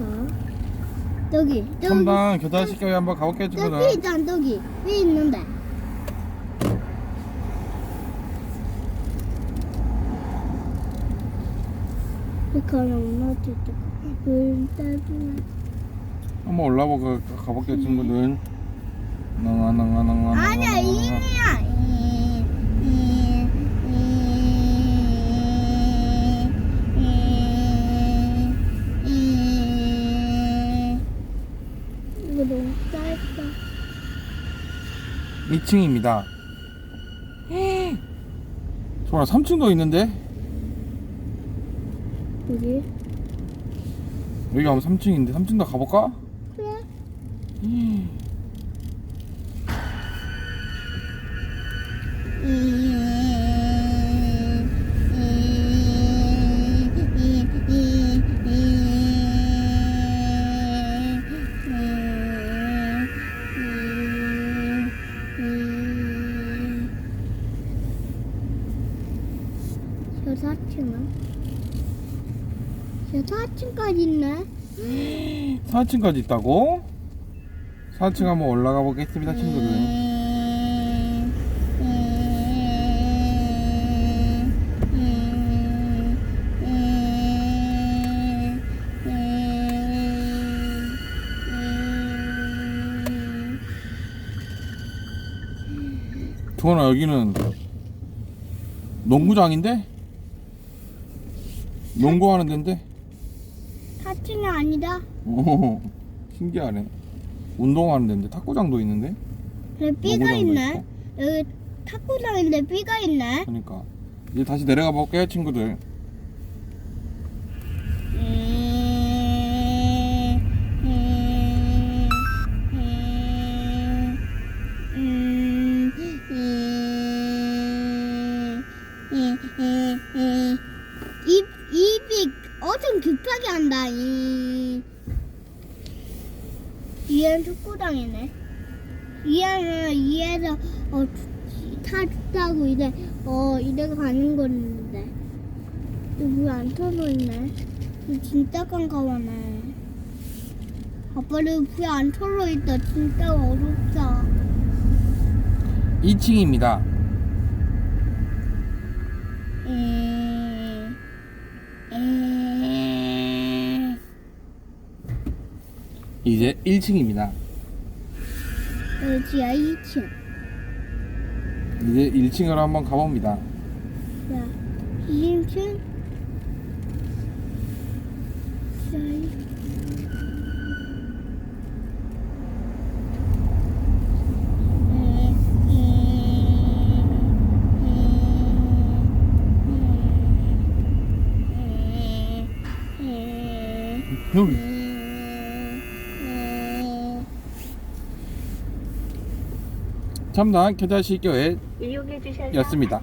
어? 여기 여기. 첨단 겨자식교회 한번 가볼게요 저기 친구들 있잖아 저기 위 있는데. 한번 올라보고 가볼게요 친구들 나나나나나나 아니야 이니야 이, 이, 이, 이, 2층입니다. 소라 3층도 있는데? 여기? 여기 가면 3층인데. 3층도 가볼까? 그래. 저 4층은? 저 4층까지 있네? 4층까지 있다고? 4층 한번 올라가 보겠습니다 친구들 동원아 여기는 농구장인데? 농구하는 데인데? 4층이 아니다. 오 신기하네 운동하는 데인데 탁구장도 있는데? 그래 B가 농구장도 있네. 있고. 여기 탁구장인데 B가 있네. 그러니까 이제 다시 내려가 볼게요 친구들 입 입이 엄청 급하게 한다. 이 이해는 탁구장이네. 이해는 이해서 어 타다고 이제 어 이래 가는 건데 물안 터져 있네. 진짜 깜깜하네. 아빠를 불안 터져 있다. 진짜 어렵다. 2층입니다 이제 1층입니다 여기 지하 2층. 이제 1층으로 한번 가봅니다 야, 2층. 지하 2층. 여기 첨단 겨자식교회 이용해 주셔서 였습니다